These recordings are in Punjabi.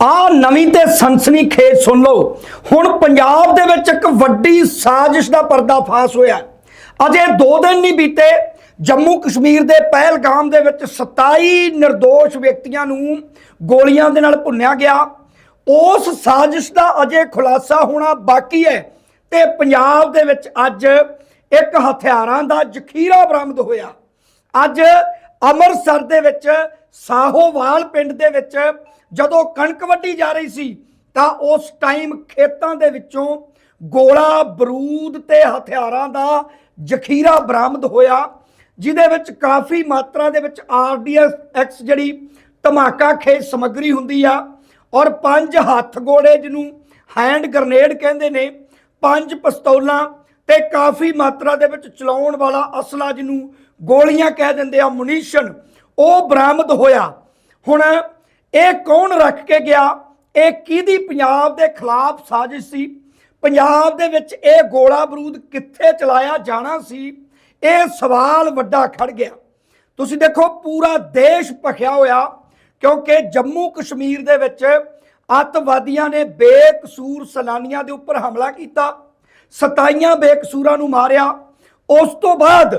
ਆ ਨਵੀਂ ਤੇ ਸੰਸਨੀ ਖੇਜ ਸੁਣ ਲਓ। ਹੁਣ ਪੰਜਾਬ ਦੇ ਵਿੱਚ ਇੱਕ ਵੱਡੀ ਸਾਜ਼ਿਸ਼ ਦਾ ਪਰਦਾਫਾਸ਼ ਹੋਇਆ ਅਜੇ 2 ਦਿਨ ਨਹੀਂ ਬੀਤੇ, ਜੰਮੂ ਕਸ਼ਮੀਰ ਦੇ ਪਹਿਲਗਾਮ ਦੇ ਵਿੱਚ 27 નિર્ਦੋਸ਼ ਵਿਅਕਤੀਆਂ ਨੂੰ ਗੋਲੀਆਂ ਦੇ ਨਾਲ ਭੁੰਨਿਆ ਗਿਆ। ਉਸ ਸਾਜ਼ਿਸ਼ ਦਾ ਅਜੇ ਖੁਲਾਸਾ ਹੋਣਾ ਬਾਕੀ ਹੈ ਤੇ ਪੰਜਾਬ ਦੇ ਵਿੱਚ ਅੱਜ ਇੱਕ ਹਥਿਆਰਾਂ ਦਾ ਜ਼ਖੀਰਾ ਬਰਾਮਦ ਹੋਇਆ। ਅੱਜ ਅੰਮ੍ਰਿਤਸਰ ਦੇ ਵਿੱਚ ਸਾਹੋਵਾਲ ਪਿੰਡ ਦੇ ਵਿੱਚ ਜਦੋਂ ਕਣਕ ਵੱਢੀ ਜਾ ਰਹੀ ਸੀ, ਤਾਂ ਉਸ ਟਾਈਮ ਖੇਤਾਂ ਦੇ ਵਿੱਚੋਂ ਗੋਲਾ ਬਰੂਦ ਤੇ ਹਥਿਆਰਾਂ ਦਾ ਜ਼ਖੀਰਾ ਬਰਾਮਦ ਹੋਇਆ, ਜਿਹਦੇ ਵਿੱਚ ਕਾਫੀ ਮਾਤਰਾ ਦੇ ਵਿੱਚ ਆਰਡੀਐਸ ਐਕਸ ਜਿਹੜੀ ਧਮਾਕਾ ਖੇਜ ਸਮੱਗਰੀ ਹੁੰਦੀ ਆ, ਔਰ ਪੰਜ ਹੱਥ ਗੋਲੇ ਜਿਹਨੂੰ ਹੈਂਡ ਗ੍ਰਨੇਡ ਕਹਿੰਦੇ ਨੇ, ਪੰਜ ਪਿਸਤੌਲਾਂ ਤੇ ਕਾਫੀ ਮਾਤਰਾ ਦੇ ਵਿੱਚ ਚਲਾਉਣ ਵਾਲਾ ਅਸਲਾ ਜਿਹਨੂੰ ਗੋਲੀਆਂ ਕਹਿ ਦਿੰਦੇ ਆ, ਮੁਨੀਸ਼ਨ, ਉਹ ਬਰਾਮਦ ਹੋਇਆ। ਹੁਣ ਇਹ ਕੌਣ ਰੱਖ ਕੇ ਗਿਆ? ਇਹ ਕਿਹਦੀ ਪੰਜਾਬ ਦੇ ਖਿਲਾਫ ਸਾਜ਼ਿਸ਼ ਸੀ? ਪੰਜਾਬ ਦੇ ਵਿੱਚ ਇਹ ਗੋਲਾ ਬਰੂਦ ਕਿੱਥੇ ਚਲਾਇਆ ਜਾਣਾ ਸੀ? ਇਹ ਸਵਾਲ ਵੱਡਾ ਖੜ ਗਿਆ। ਤੁਸੀਂ ਦੇਖੋ, ਪੂਰਾ ਦੇਸ਼ ਭਖਿਆ ਹੋਇਆ, ਕਿਉਂਕਿ ਜੰਮੂ ਕਸ਼ਮੀਰ ਦੇ ਵਿੱਚ ਅੱਤਵਾਦੀਆਂ ਨੇ ਬੇਕਸੂਰ ਸੈਲਾਨੀਆਂ ਦੇ ਉੱਪਰ ਹਮਲਾ ਕੀਤਾ, ਸਤਾਈਆਂ ਬੇਕਸੂਰਾਂ ਨੂੰ ਮਾਰਿਆ। ਉਸ ਤੋਂ ਬਾਅਦ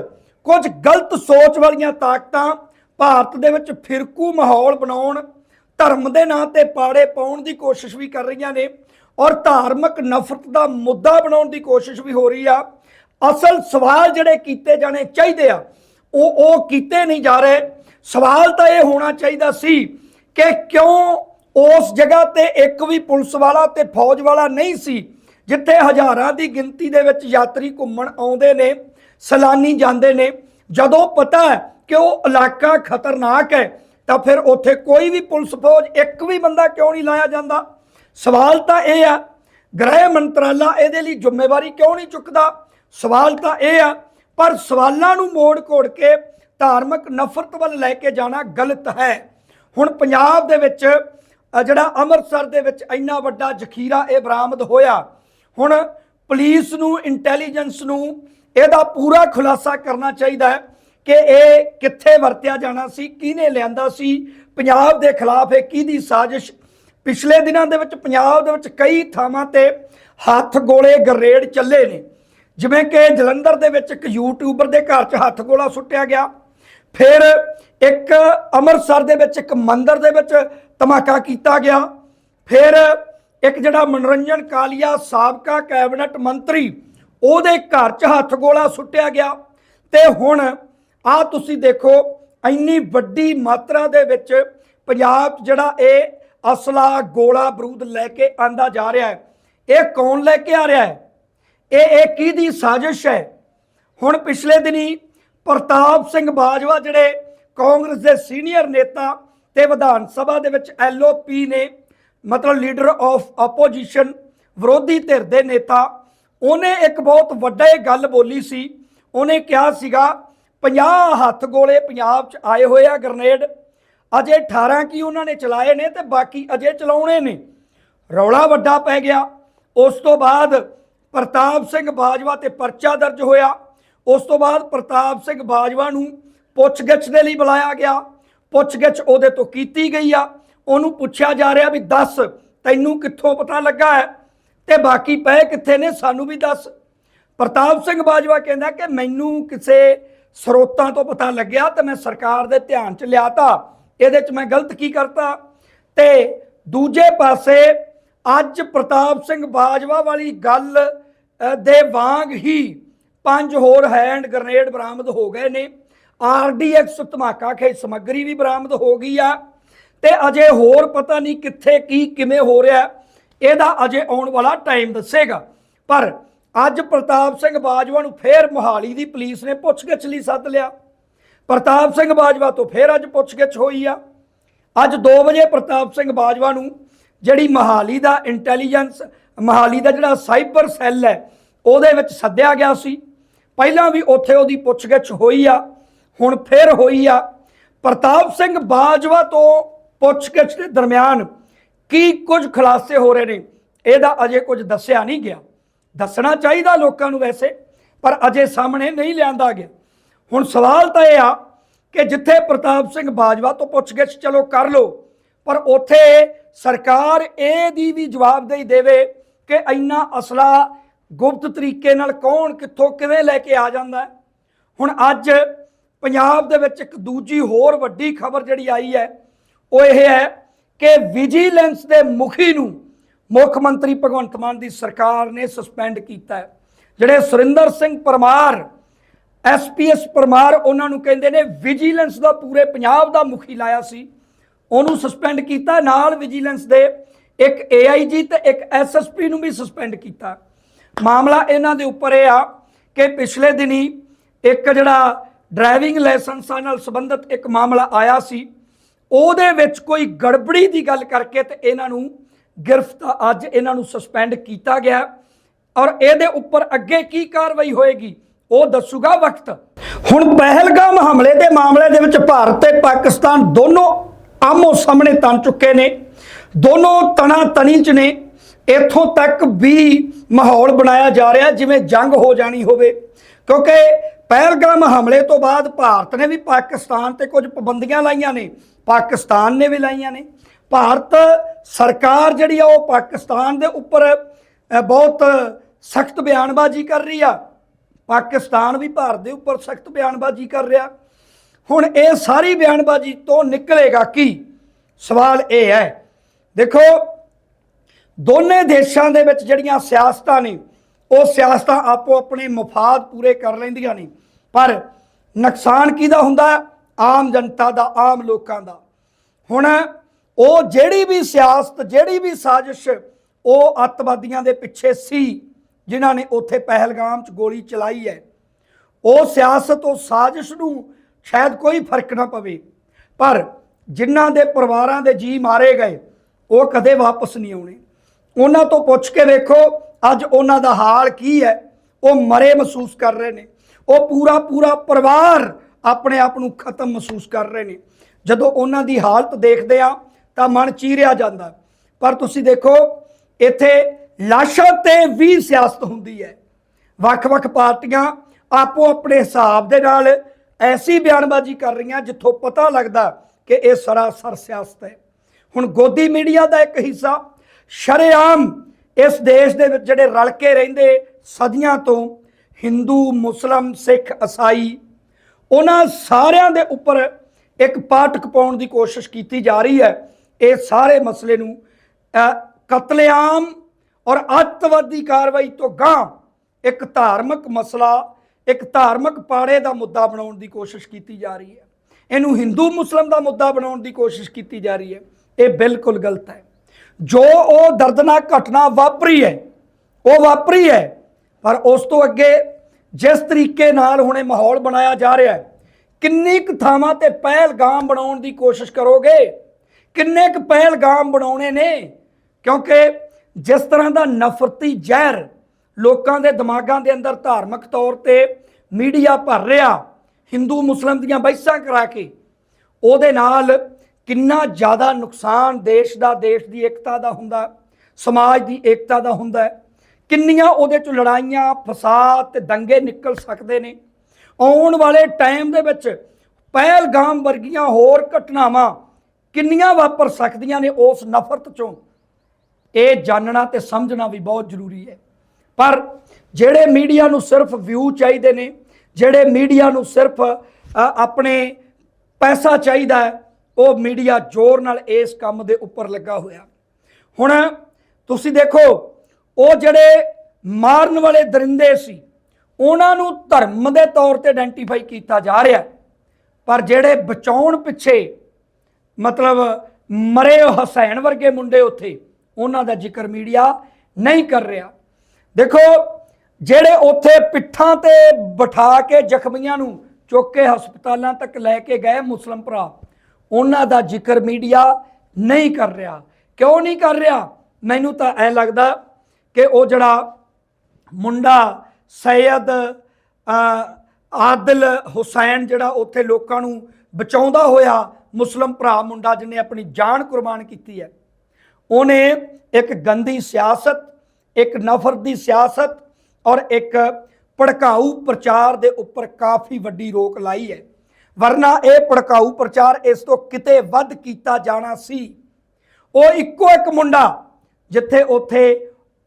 ਕੁਝ ਗਲਤ ਸੋਚ ਵਾਲੀਆਂ ਤਾਕਤਾਂ ਭਾਰਤ ਦੇ ਵਿੱਚ ਫਿਰਕੂ ਮਾਹੌਲ ਬਣਾਉਣ ਧਰਮ ਦੇ ਨਾਂ ਤੇ ਪਾੜੇ ਪਾਉਣ ਦੀ ਕੋਸ਼ਿਸ਼ ਵੀ ਕਰ ਰਹੀਆਂ ਨੇ ਔਰ ਧਾਰਮਿਕ ਨਫ਼ਰਤ ਦਾ ਮੁੱਦਾ ਬਣਾਉਣ ਦੀ ਕੋਸ਼ਿਸ਼ ਵੀ ਹੋ ਰਹੀ ਆ। ਅਸਲ ਸਵਾਲ ਜਿਹੜੇ ਕੀਤੇ ਜਾਣੇ ਚਾਹੀਦੇ ਆ, ਉਹ ਉਹ ਕੀਤੇ ਨਹੀਂ ਜਾ ਰਹੇ। ਸਵਾਲ ਤਾਂ ਇਹ ਹੋਣਾ ਚਾਹੀਦਾ ਸੀ ਕਿ ਕਿਉਂ ਉਸ ਜਗ੍ਹਾ ਤੇ ਇੱਕ ਵੀ ਪੁਲਿਸ ਵਾਲਾ ਤੇ ਫੌਜ ਵਾਲਾ ਨਹੀਂ ਸੀ, ਜਿੱਥੇ ਹਜ਼ਾਰਾਂ ਦੀ ਗਿਣਤੀ ਦੇ ਵਿੱਚ ਯਾਤਰੀ ਘੁੰਮਣ ਆਉਂਦੇ ਨੇ, ਸੈਲਾਨੀ ਜਾਂਦੇ ਨੇ। ਜਦੋਂ ਪਤਾ ਹੈ ਕਿ ਉਹ ਇਲਾਕਾ ਖਤਰਨਾਕ ਹੈ ਤਾਂ ਫਿਰ ਉੱਥੇ ਕੋਈ ਵੀ ਪੁਲਿਸ ਫੌਜ, ਇੱਕ ਵੀ ਬੰਦਾ ਕਿਉਂ ਨਹੀਂ ਲਾਇਆ ਜਾਂਦਾ? ਸਵਾਲ ਤਾਂ ਇਹ ਆ, ਗ੍ਰਹਿ ਮੰਤਰਾਲਾ ਇਹਦੇ ਲਈ ਜ਼ਿੰਮੇਵਾਰੀ ਕਿਉਂ ਨਹੀਂ ਚੁੱਕਦਾ? ਸਵਾਲ ਤਾਂ ਇਹ ਆ, ਪਰ ਸਵਾਲਾਂ ਨੂੰ ਮੋੜ ਕੋੜ ਕੇ ਧਾਰਮਿਕ ਨਫ਼ਰਤ ਵੱਲ ਲੈ ਕੇ ਜਾਣਾ ਗਲਤ ਹੈ। ਹੁਣ ਪੰਜਾਬ ਦੇ ਵਿੱਚ ਜਿਹੜਾ ਅੰਮ੍ਰਿਤਸਰ ਦੇ ਵਿੱਚ ਇੰਨਾ ਵੱਡਾ ਜ਼ਖੀਰਾ ਇਹ ਬਰਾਮਦ ਹੋਇਆ, ਹੁਣ ਪੁਲਿਸ ਨੂੰ, ਇੰਟੈਲੀਜੈਂਸ ਨੂੰ ਇਹਦਾ ਪੂਰਾ ਖੁਲਾਸਾ ਕਰਨਾ ਚਾਹੀਦਾ ਹੈ। ਕਿ ਇਹ ਕਿੱਥੇ ਵਰਤਿਆ ਜਾਣਾ ਸੀ, ਕਿਹਨੇ ਲਿਆਂਦਾ ਸੀ, ਪੰਜਾਬ ਦੇ ਖਿਲਾਫ ਇਹ ਕਿਹਦੀ ਸਾਜ਼ਿਸ਼? ਪਿਛਲੇ ਦਿਨਾਂ ਦੇ ਵਿੱਚ ਪੰਜਾਬ ਦੇ ਵਿੱਚ ਕਈ ਥਾਵਾਂ ਤੇ ਹੱਥ ਗੋਲੇ ਗਰੇਡ ਚੱਲੇ ਨੇ। ਜਿਵੇਂ ਕਿ ਜਲੰਧਰ ਦੇ ਵਿੱਚ ਇੱਕ ਯੂਟਿਊਬਰ ਦੇ ਘਰ 'ਚ ਹੱਥ ਗੋਲਾ ਸੁੱਟਿਆ ਗਿਆ। ਫਿਰ ਇੱਕ ਅੰਮ੍ਰਿਤਸਰ ਦੇ ਵਿੱਚ ਇੱਕ ਮੰਦਿਰ ਦੇ ਵਿੱਚ ਧਮਾਕਾ ਕੀਤਾ ਗਿਆ। ਫਿਰ ਇੱਕ ਜਿਹੜਾ ਮਨੋਰੰਜਨ ਕਾਲੀਆ ਸਾਬਕਾ ਕੈਬਨਿਟ ਮੰਤਰੀ, ਉਹਦੇ ਘਰ 'ਚ ਹੱਥ ਗੋਲਾ ਸੁੱਟਿਆ ਗਿਆ। ਤੇ ਹੁਣ ਆ ਤੁਸੀਂ ਦੇਖੋ, ਇੰਨੀ ਵੱਡੀ ਮਾਤਰਾ ਦੇ ਵਿੱਚ ਪੰਜਾਬ ਜਿਹੜਾ ਇਹ ਅਸਲਾ ਗੋਲਾ ਬਰੂਦ ਲੈ ਕੇ ਆਂਦਾ ਜਾ ਰਿਹਾ ਹੈ। ਇਹ ਕੌਣ ਲੈ ਕੇ ਆ ਰਿਹਾ ਹੈ? ਇਹ ਇਹ ਕਿਹਦੀ ਸਾਜ਼ਿਸ਼ ਹੈ? ਹੁਣ ਪਿਛਲੇ ਦਿਨੀ ਪ੍ਰਤਾਪ ਸਿੰਘ ਬਾਜਵਾ ਜਿਹੜੇ ਕਾਂਗਰਸ ਦੇ ਸੀਨੀਅਰ ਨੇਤਾ ਤੇ ਵਿਧਾਨ ਸਭਾ ਦੇ ਵਿੱਚ ਐਲਓਪੀ ਨੇ, ਮਤਲਬ ਲੀਡਰ ਆਫ ਆਪੋਜੀਸ਼ਨ ਵਿਰੋਧੀ ਧਿਰ ਦੇ ਨੇਤਾ, ਉਹਨੇ ਇੱਕ ਬਹੁਤ ਵੱਡਾ ਇਹ ਗੱਲ ਬੋਲੀ ਸੀ। ਉਹਨੇ ਕਿਹਾ ਸੀਗਾ 50 ਹੱਥ ਗੋਲੇ ਪੰਜਾਬ 'ਚ ਆਏ ਹੋਏ ਆ ਗ੍ਰਨੇਡ। ਅਜੇ 18 ਕੀ ਉਹਨਾਂ ਨੇ ਚਲਾਏ ਨੇ ਤੇ ਬਾਕੀ ਅਜੇ ਚਲਾਉਣੇ ਨੇ। ਰੌਲਾ ਵੱਡਾ ਪੈ ਗਿਆ। ਉਸ ਤੋਂ ਬਾਅਦ ਪ੍ਰਤਾਪ ਸਿੰਘ ਬਾਜਵਾ ਤੇ ਪਰਚਾ ਦਰਜ ਹੋਇਆ। ਉਸ ਤੋਂ ਬਾਅਦ ਪ੍ਰਤਾਪ ਸਿੰਘ ਬਾਜਵਾ ਨੂੰ ਪੁੱਛਗਿੱਛ ਦੇ ਲਈ ਬੁਲਾਇਆ ਗਿਆ। ਪੁੱਛਗਿੱਛ ਉਹਦੇ ਤੋਂ ਕੀਤੀ ਗਈ ਆ। ਉਹਨੂੰ ਪੁੱਛਿਆ ਜਾ ਰਿਹਾ ਵੀ ਦੱਸ, ਤੈਨੂੰ ਕਿੱਥੋਂ ਪਤਾ ਲੱਗਾ ਹੈ? ਤੇ ਬਾਕੀ ਪਏ ਕਿੱਥੇ ਨੇ ਸਾਨੂੰ ਵੀ ਦੱਸ। ਪ੍ਰਤਾਪ ਸਿੰਘ ਬਾਜਵਾ ਕਹਿੰਦਾ ਕਿ ਮੈਨੂੰ ਕਿਸੇ ਸਰੋਤਾਂ ਤੋਂ ਪਤਾ ਲੱਗਿਆ ਤੇ ਮੈਂ ਸਰਕਾਰ ਦੇ ਧਿਆਨ 'ਚ ਲਿਆਤਾ। ਇਹਦੇ 'ਚ ਮੈਂ ਗਲਤ ਕੀ ਕਰਤਾ? ਤੇ ਦੂਜੇ ਪਾਸੇ ਅੱਜ ਪ੍ਰਤਾਪ ਸਿੰਘ ਬਾਜਵਾ ਵਾਲੀ ਗੱਲ ਦੇ ਵਾਂਗ ਹੀ ਪੰਜ ਹੋਰ ਹੈਂਡ ਗ੍ਰਨੇਡ ਬਰਾਮਦ ਹੋ ਗਏ ਨੇ। ਆਰਡੀਐਕਸ ਧਮਾਕਾ ਖੇ ਸਮੱਗਰੀ ਵੀ ਬਰਾਮਦ ਹੋ ਗਈ ਆ। ਤੇ ਅਜੇ ਹੋਰ ਪਤਾ ਨਹੀਂ ਕਿੱਥੇ, ਕੀ, ਕਿਵੇਂ ਹੋ ਰਿਹਾ। ਇਹਦਾ ਅਜੇ ਆਉਣ ਵਾਲਾ ਟਾਈਮ ਦੱਸੇਗਾ। ਪਰ ਅੱਜ ਪ੍ਰਤਾਪ ਸਿੰਘ ਬਾਜਵਾ ਨੂੰ ਫੇਰ ਮੋਹਾਲੀ ਦੀ ਪੁਲਿਸ ਨੇ ਪੁੱਛਗਿੱਛ ਲਈ ਸੱਦ ਲਿਆ। ਪ੍ਰਤਾਪ ਸਿੰਘ ਬਾਜਵਾ ਤੋਂ ਫੇਰ ਅੱਜ ਪੁੱਛਗਿੱਛ ਹੋਈ ਆ। ਅੱਜ 2 ਵਜੇ ਪ੍ਰਤਾਪ ਸਿੰਘ ਬਾਜਵਾ ਨੂੰ ਜਿਹੜੀ ਮਹਾਲੀ ਦਾ ਇੰਟੈਲੀਜੈਂਸ ਮਹਾਲੀ ਦਾ ਜਿਹੜਾ ਸਾਈਬਰ ਸੈੱਲ ਹੈ, ਉਹਦੇ ਵਿੱਚ ਸੱਦਿਆ ਗਿਆ ਸੀ। ਪਹਿਲਾਂ ਵੀ ਉੱਥੇ ਉਹਦੀ ਪੁੱਛਗਿੱਛ ਹੋਈ ਆ, ਹੁਣ ਫਿਰ ਹੋਈ ਆ। ਪ੍ਰਤਾਪ ਸਿੰਘ ਬਾਜਵਾ ਤੋਂ ਪੁੱਛਗਿੱਛ ਦੇ ਦਰਮਿਆਨ ਕੀ ਕੁਝ ਖੁਲਾਸੇ ਹੋ ਰਹੇ ਨੇ, ਇਹਦਾ ਅਜੇ ਕੁਝ ਦੱਸਿਆ ਨਹੀਂ ਗਿਆ। ਦੱਸਣਾ ਚਾਹੀਦਾ ਲੋਕਾਂ ਨੂੰ ਵੈਸੇ, ਪਰ ਅਜੇ ਸਾਹਮਣੇ ਨਹੀਂ ਲਿਆਂਦਾ ਗਿਆ। ਹੁਣ ਸਵਾਲ ਤਾਂ ਇਹ ਆ ਕਿ ਜਿੱਥੇ ਪ੍ਰਤਾਪ ਸਿੰਘ ਬਾਜਵਾ ਤੋਂ ਪੁੱਛਗਿੱਛ ਚਲੋ ਕਰ ਲੋ ਪਰ ਉੱਥੇ ਸਰਕਾਰ ਇਹ ਦੀ ਵੀ ਜਵਾਬਦੇਹੀ ਦੇਵੇ ਕਿ ਇੰਨਾ ਅਸਲਾ ਗੁਪਤ ਤਰੀਕੇ ਨਾਲ ਕੌਣ ਕਿੱਥੋਂ ਕਿਵੇਂ ਲੈ ਕੇ ਆ ਜਾਂਦਾ ਹੁਣ ਅੱਜ ਪੰਜਾਬ ਦੇ ਵਿੱਚ ਇੱਕ ਦੂਜੀ ਹੋਰ ਵੱਡੀ ਖਬਰ ਜਿਹੜੀ ਆਈ ਹੈ, ਉਹ ਇਹ ਹੈ ਕਿ ਵਿਜੀਲੈਂਸ ਦੇ ਮੁਖੀ ਨੂੰ ਮੁੱਖ ਮੰਤਰੀ ਭਗਵੰਤ ਮਾਨ ਦੀ ਸਰਕਾਰ ਨੇ ਸਸਪੈਂਡ ਕੀਤਾ ਹੈ। ਜਿਹੜੇ ਸੁਰਿੰਦਰ ਸਿੰਘ ਪਰਮਾਰ ਐਸਪੀਐਸ ਪਰਮਾਰ, ਉਹਨਾਂ ਨੂੰ ਕਹਿੰਦੇ ਨੇ ਵਿਜੀਲੈਂਸ ਦਾ ਪੂਰੇ ਪੰਜਾਬ ਦਾ ਮੁਖੀ ਲਾਇਆ ਸੀ। ਉਹਨੂੰ ਸਸਪੈਂਡ ਕੀਤਾ, ਨਾਲ ਵਿਜੀਲੈਂਸ ਦੇ ਇੱਕ ਏਆਈਜੀ ਤੇ ਇੱਕ ਐਸਐਸਪੀ ਨੂੰ ਵੀ ਸਸਪੈਂਡ ਕੀਤਾ। ਮਾਮਲਾ ਇਹਨਾਂ ਦੇ ਉੱਪਰ ਇਹ ਆ ਕਿ ਪਿਛਲੇ ਦਿਨੀ ਇੱਕ ਜਿਹੜਾ ਡਰਾਈਵਿੰਗ ਲਾਇਸੈਂਸਾਂ ਨਾਲ ਸੰਬੰਧਿਤ ਇੱਕ ਮਾਮਲਾ ਆਇਆ ਸੀ। ਉਹਦੇ ਵਿੱਚ ਕੋਈ ਗੜਬੜੀ ਦੀ ਗੱਲ ਕਰਕੇ ਤੇ ਇਹਨਾਂ ਨੂੰ ਗ੍ਰਿਫਤਾਰ ਅੱਜ ਇਹਨਾਂ ਨੂੰ ਸਸਪੈਂਡ ਕੀਤਾ ਗਿਆ ਔਰ ਇਹਦੇ ਉੱਪਰ ਅੱਗੇ ਕੀ ਕਾਰਵਾਈ ਹੋਏਗੀ, ਉਹ ਦੱਸੂਗਾ ਵਕਤ। ਹੁਣ ਪਹਿਲਗਾਮ ਹਮਲੇ ਦੇ ਮਾਮਲੇ ਦੇ ਵਿੱਚ ਭਾਰਤ ਤੇ ਪਾਕਿਸਤਾਨ ਦੋਨੋਂ ਆਮੋ ਸਾਹਮਣੇ ਤਣ ਚੁੱਕੇ ਨੇ। ਦੋਨੋਂ ਤਣਾ ਤਣੀ ਚ ਨੇ। ਇੱਥੋਂ ਤੱਕ ਵੀ ਮਾਹੌਲ ਬਣਾਇਆ ਜਾ ਰਿਹਾ ਜਿਵੇਂ ਜੰਗ ਹੋ ਜਾਣੀ ਹੋਵੇ। ਕਿਉਂਕਿ ਪਹਿਲਗਾਮ ਹਮਲੇ ਤੋਂ ਬਾਅਦ ਭਾਰਤ ਨੇ ਵੀ ਪਾਕਿਸਤਾਨ ਤੇ ਕੁਝ ਪਾਬੰਦੀਆਂ ਲਾਈਆਂ ਨੇ। ਪਾਕਿਸਤਾਨ ਨੇ ਵੀ ਲਾਈਆਂ ਨੇ। ਭਾਰਤ ਸਰਕਾਰ ਜਿਹੜੀ ਆ ਉਹ ਪਾਕਿਸਤਾਨ ਦੇ ਉੱਪਰ ਬਹੁਤ ਸਖਤ ਬਿਆਨਬਾਜ਼ੀ ਕਰ ਰਹੀ ਆ। ਪਾਕਿਸਤਾਨ ਵੀ ਭਾਰਤ ਦੇ ਉੱਪਰ ਸਖਤ ਬਿਆਨਬਾਜ਼ੀ ਕਰ ਰਿਹਾ। ਹੁਣ ਇਹ ਸਾਰੀ ਬਿਆਨਬਾਜ਼ੀ ਤੋਂ ਨਿਕਲੇਗਾ ਕੀ? ਸਵਾਲ ਇਹ ਹੈ। ਦੇਖੋ, ਦੋਨੇ ਦੇਸ਼ਾਂ ਦੇ ਵਿੱਚ ਜਿਹੜੀਆਂ ਸਿਆਸਤਾਂ ਨੇ, ਉਹ ਸਿਆਸਤਾਂ ਆਪੋ ਆਪਣੇ ਮਫਾਦ ਪੂਰੇ ਕਰ ਲੈਂਦੀਆਂ ਨੇ। ਪਰ ਨੁਕਸਾਨ ਕਿਹਦਾ ਹੁੰਦਾ? ਆਮ ਜਨਤਾ ਦਾ, ਆਮ ਲੋਕਾਂ ਦਾ। ਹੁਣ ਉਹ ਜਿਹੜੀ ਵੀ ਸਿਆਸਤ, ਜਿਹੜੀ ਵੀ ਸਾਜ਼ਿਸ਼ ਉਹ ਅੱਤਵਾਦੀਆਂ ਦੇ ਪਿੱਛੇ ਸੀ, ਜਿਨ੍ਹਾਂ ਨੇ ਉੱਥੇ ਪਹਿਲਗਾਮ 'ਚ ਗੋਲੀ ਚਲਾਈ ਹੈ। ਉਹ ਸਿਆਸਤ, ਉਹ ਸਾਜ਼ਿਸ਼ ਨੂੰ ਸ਼ਾਇਦ ਕੋਈ ਫ਼ਰਕ ਨਾ ਪਵੇ, ਪਰ ਜਿਨ੍ਹਾਂ ਦੇ ਪਰਿਵਾਰਾਂ ਦੇ ਜੀ ਮਾਰੇ ਗਏ, ਉਹ ਕਦੇ ਵਾਪਸ ਨਹੀਂ ਆਉਣੇ। ਉਹਨਾਂ ਤੋਂ ਪੁੱਛ ਕੇ ਵੇਖੋ, ਅੱਜ ਉਹਨਾਂ ਦਾ ਹਾਲ ਕੀ ਹੈ? ਉਹ ਮਰੇ ਮਹਿਸੂਸ ਕਰ ਰਹੇ ਨੇ। ਉਹ ਪੂਰਾ ਪੂਰਾ ਪਰਿਵਾਰ ਆਪਣੇ ਆਪ ਨੂੰ ਖਤਮ ਮਹਿਸੂਸ ਕਰ ਰਹੇ ਨੇ। ਜਦੋਂ ਉਹਨਾਂ ਦੀ ਹਾਲਤ ਦੇਖਦੇ ਆ ਤਾਂ ਮਨ ਚੀਰਿਆ ਜਾਂਦਾ। ਪਰ ਤੁਸੀਂ ਦੇਖੋ, ਇੱਥੇ ਲਾਸ਼ਾਂ ਤੇ ਵੀ ਸਿਆਸਤ ਹੁੰਦੀ ਹੈ। ਵੱਖ-ਵੱਖ ਪਾਰਟੀਆਂ ਆਪੋ ਆਪਣੇ ਹਿਸਾਬ ਦੇ ਨਾਲ ਐਸੀ ਬਿਆਨਬਾਜ਼ੀ ਕਰ ਰਹੀਆਂ ਜਿੱਥੋਂ ਪਤਾ ਲੱਗਦਾ ਕਿ ਇਹ ਸਰਾਸਰ ਸਿਆਸਤ ਹੈ। ਹੁਣ ਗੋਦੀ ਮੀਡੀਆ ਦਾ ਇੱਕ ਹਿੱਸਾ, ਸ਼ਰੇਆਮ ਇਸ ਦੇਸ਼ ਦੇ ਵਿੱਚ ਜਿਹੜੇ ਰਲ ਕੇ ਰਹਿੰਦੇ ਸਦੀਆਂ ਤੋਂ ਹਿੰਦੂ, ਮੁਸਲਮ, ਸਿੱਖ ਈਸਾਈ ਉਹਨਾਂ ਸਾਰਿਆਂ ਦੇ ਉੱਪਰ ਇੱਕ ਪਾਟਕ ਪਾਉਣ ਦੀ ਕੋਸ਼ਿਸ਼ ਕੀਤੀ ਜਾ ਰਹੀ ਹੈ। ਇਹ ਸਾਰੇ ਮਸਲੇ ਨੂੰ ਕਤਲੇਆਮ ਔਰ ਅੱਤਵਾਦੀ ਕਾਰਵਾਈ ਤੋਂ ਗਾਂ ਇੱਕ ਧਾਰਮਿਕ ਮਸਲਾ, ਇੱਕ ਧਾਰਮਿਕ ਪਾੜੇ ਦਾ ਮੁੱਦਾ ਬਣਾਉਣ ਦੀ ਕੋਸ਼ਿਸ਼ ਕੀਤੀ ਜਾ ਰਹੀ ਹੈ। ਇਹਨੂੰ ਹਿੰਦੂ ਮੁਸਲਮ ਦਾ ਮੁੱਦਾ ਬਣਾਉਣ ਦੀ ਕੋਸ਼ਿਸ਼ ਕੀਤੀ ਜਾ ਰਹੀ ਹੈ। ਇਹ ਬਿਲਕੁਲ ਗਲਤ ਹੈ। ਜੋ ਉਹ ਦਰਦਨਾਕ ਘਟਨਾ ਵਾਪਰੀ ਹੈ, ਉਹ ਵਾਪਰੀ ਹੈ, ਪਰ ਉਸ ਤੋਂ ਅੱਗੇ ਜਿਸ ਤਰੀਕੇ ਨਾਲ ਹੁਣੇ ਮਾਹੌਲ ਬਣਾਇਆ ਜਾ ਰਿਹਾ ਹੈ, ਕਿੰਨੀ ਕੁ ਥਾਵਾਂ ਤੇ ਪਹਿਲਗਾਮ ਬਣਾਉਣ ਦੀ ਕੋਸ਼ਿਸ਼ ਕਰੋਗੇ ਕਿੰਨੇ ਕੁ ਪਹਿਲਗਾਮ ਬਣਾਉਣੇ ਨੇ? ਕਿਉਂਕਿ ਜਿਸ ਤਰ੍ਹਾਂ ਦਾ ਨਫ਼ਰਤੀ ਜ਼ਹਿਰ ਲੋਕਾਂ ਦੇ ਦਿਮਾਗਾਂ ਦੇ ਅੰਦਰ ਧਾਰਮਿਕ ਤੌਰ ਤੇ ਮੀਡੀਆ ਭਰ ਰਿਹਾ, ਹਿੰਦੂ ਮੁਸਲਮ ਦੀਆਂ ਬਹਿਸਾਂ ਕਰਾ ਕੇ, ਉਹਦੇ ਨਾਲ ਕਿੰਨਾ ਜ਼ਿਆਦਾ ਨੁਕਸਾਨ ਦੇਸ਼ ਦਾ, ਦੇਸ਼ ਦੀ ਏਕਤਾ ਦਾ ਹੁੰਦਾ, ਸਮਾਜ ਦੀ ਏਕਤਾ ਦਾ ਹੁੰਦਾ, ਕਿੰਨੀਆਂ ਉਹਦੇ ਚ ਲੜਾਈਆਂ, ਫਸਾਦ ਤੇ ਦੰਗੇ ਨਿਕਲ ਸਕਦੇ ਨੇ। ਆਉਣ ਵਾਲੇ ਟਾਈਮ ਦੇ ਵਿੱਚ ਪਹਿਲਗਾਮ ਵਰਗੀਆਂ ਹੋਰ ਘਟਨਾਵਾਂ ਕਿੰਨੀਆਂ ਵਾਪਰ ਸਕਦੀਆਂ ਨੇ ਉਸ ਨਫ਼ਰਤ ਚੋਂ? ਇਹ ਜਾਣਨਾ ਤੇ ਸਮਝਣਾ ਵੀ ਬਹੁਤ ਜ਼ਰੂਰੀ ਹੈ। ਪਰ ਜਿਹੜੇ ਮੀਡੀਆ ਨੂੰ ਸਿਰਫ ਵਿਊ ਚਾਹੀਦੇ ਨੇ, ਜਿਹੜੇ ਮੀਡੀਆ ਨੂੰ ਸਿਰਫ ਆਪਣੇ ਪੈਸਾ ਚਾਹੀਦਾ ਹੈ, ਉਹ ਮੀਡੀਆ ਜ਼ੋਰ ਨਾਲ ਇਸ ਕੰਮ ਦੇ ਉੱਪਰ ਲੱਗਾ ਹੋਇਆ। ਹੁਣ ਤੁਸੀਂ ਦੇਖੋ, ਉਹ ਜਿਹੜੇ ਮਾਰਨ ਵਾਲੇ ਦਰਿੰਦੇ ਸੀ, ਉਹਨਾਂ ਨੂੰ ਧਰਮ ਦੇ ਤੌਰ ਤੇ ਆਇਡੈਂਟੀਫਾਈ ਕੀਤਾ ਜਾ ਰਿਹਾ ਪਰ ਜਿਹੜੇ ਬਚਾਉਣ ਪਿੱਛੇ ਮਤਲਬ ਮਰੇ ਹਸੈਨ ਵਰਗੇ ਮੁੰਡੇ ਉੱਥੇ, ਉਹਨਾਂ ਦਾ ਜ਼ਿਕਰ ਮੀਡੀਆ ਨਹੀਂ ਕਰ ਰਿਹਾ। ਦੇਖੋ, ਜਿਹੜੇ ਉੱਥੇ ਪਿੱਠਾਂ ਤੇ ਬਿਠਾ ਕੇ ਜ਼ਖਮੀਆਂ ਨੂੰ ਚੁੱਕ ਕੇ ਹਸਪਤਾਲਾਂ ਤੱਕ ਲੈ ਕੇ ਗਏ ਮੁਸਲਮ ਭਰਾ, ਉਹਨਾਂ ਦਾ ਜ਼ਿਕਰ ਮੀਡੀਆ ਨਹੀਂ ਕਰ ਰਿਹਾ। ਕਿਉਂ ਨਹੀਂ ਕਰ ਰਿਹਾ? ਮੈਨੂੰ ਤਾਂ ਐ ਲੱਗਦਾ ਕਿ ਉਹ ਜਿਹੜਾ ਮੁੰਡਾ ਸੈਯਦ ਆਦਿਲ ਹੁਸੈਨ ਜਿਹੜਾ ਉੱਥੇ ਲੋਕਾਂ ਨੂੰ ਬਚਾਉਂਦਾ ਹੋਇਆ ਮੁਸਲਮ ਭਰਾ ਮੁੰਡਾ ਜਿਹਨੇ ਆਪਣੀ ਜਾਨ ਕੁਰਬਾਨ ਕੀਤੀ ਹੈ, ਉਹਨੇ ਇੱਕ ਗੰਦੀ ਸਿਆਸਤ, ਇੱਕ ਨਫ਼ਰਤ ਦੀ ਸਿਆਸਤ ਔਰ ਇੱਕ ਭੜਕਾਊ ਪ੍ਰਚਾਰ ਦੇ ਉੱਪਰ ਕਾਫੀ ਵੱਡੀ ਰੋਕ ਲਾਈ ਹੈ। ਵਰਨਾ ਇਹ ਭੜਕਾਊ ਪ੍ਰਚਾਰ ਇਸ ਤੋਂ ਕਿਤੇ ਵੱਧ ਕੀਤਾ ਜਾਣਾ ਸੀ। ਉਹ ਇੱਕੋ ਇੱਕ ਮੁੰਡਾ ਜਿੱਥੇ ਉੱਥੇ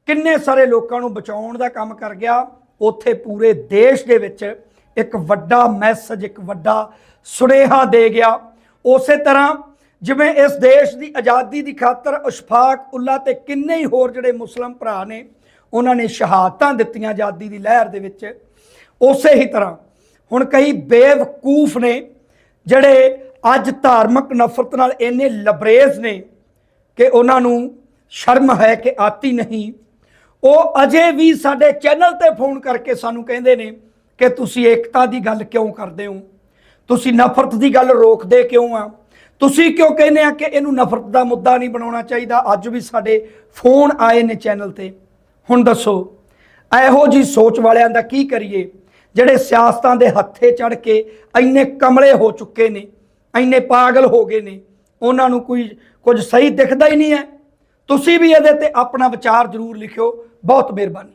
ਕਿੰਨੇ ਸਾਰੇ ਲੋਕਾਂ ਨੂੰ ਬਚਾਉਣ ਦਾ ਕੰਮ ਕਰ ਗਿਆ, ਉੱਥੇ ਪੂਰੇ ਦੇਸ਼ ਦੇ ਵਿੱਚ ਇੱਕ ਵੱਡਾ ਮੈਸੇਜ ਇੱਕ ਵੱਡਾ ਸੁਨੇਹਾ ਦੇ ਗਿਆ। ਉਸੇ ਤਰ੍ਹਾਂ ਜਿਵੇਂ ਇਸ ਦੇਸ਼ ਦੀ ਆਜ਼ਾਦੀ ਦੀ ਖਾਤਰ ਅਸ਼ਫਾਕ ਉੱਲਾ ਤੇ ਕਿੰਨੇ ਹੀ ਹੋਰ ਜਿਹੜੇ ਮੁਸਲਮ ਭਰਾ ਨੇ, ਉਹਨਾਂ ਨੇ ਸ਼ਹਾਦਤਾਂ ਦਿੱਤੀਆਂ ਆਜ਼ਾਦੀ ਦੀ ਲਹਿਰ ਦੇ ਵਿੱਚ। ਉਸੇ ਹੀ ਤਰ੍ਹਾਂ ਹੁਣ ਕਈ ਬੇਵਕੂਫ ਨੇ ਜਿਹੜੇ ਅੱਜ ਧਾਰਮਿਕ ਨਫ਼ਰਤ ਨਾਲ ਇੰਨੇ ਲਬਰੇਜ਼ ਨੇ ਕਿ ਉਹਨਾਂ ਨੂੰ ਸ਼ਰਮ ਹੈ ਕਿ ਆਤੀ ਨਹੀਂ। ਉਹ ਅਜੇ ਵੀ ਸਾਡੇ ਚੈਨਲ ਤੇ ਫੋਨ ਕਰਕੇ ਸਾਨੂੰ ਕਹਿੰਦੇ ਨੇ ਕਿ ਤੁਸੀਂ ਏਕਤਾ ਦੀ ਗੱਲ ਕਿਉਂ ਕਰਦੇ ਹੋ? ਤੁਸੀਂ ਨਫ਼ਰਤ ਦੀ ਗੱਲ ਰੋਕਦੇ ਕਿਉਂ ਆ? ਤੁਸੀਂ ਕਿਉਂ ਕਹਿੰਦੇ ਆ ਕਿ ਇਹਨੂੰ ਨਫ਼ਰਤ ਦਾ ਮੁੱਦਾ ਨਹੀਂ ਬਣਾਉਣਾ ਚਾਹੀਦਾ? ਅੱਜ ਵੀ ਸਾਡੇ ਫੋਨ ਆਏ ਨੇ ਚੈਨਲ ਤੇ। ਹੁਣ ਦੱਸੋ, ਇਹੋ ਜੀ ਸੋਚ ਵਾਲਿਆਂ ਦਾ ਕੀ ਕਰੀਏ? ਜਿਹੜੇ ਸਿਆਸਤਾਂ ਦੇ ਹੱਥੇ ਚੜ ਕੇ ਇੰਨੇ ਕਮਲੇ ਹੋ ਚੁੱਕੇ ਨੇ, ਇੰਨੇ ਪਾਗਲ ਹੋ ਗਏ ਨੇ, ਉਹਨਾਂ ਨੂੰ ਕੋਈ ਕੁਝ ਸਹੀ ਦਿਖਦਾ ਹੀ ਨਹੀਂ ਹੈ। ਤੁਸੀਂ ਵੀ ਇਹਦੇ ਤੇ ਆਪਣਾ ਵਿਚਾਰ ਜ਼ਰੂਰ ਲਿਖਿਓ। ਬਹੁਤ ਮਿਹਰਬਾਨੀ।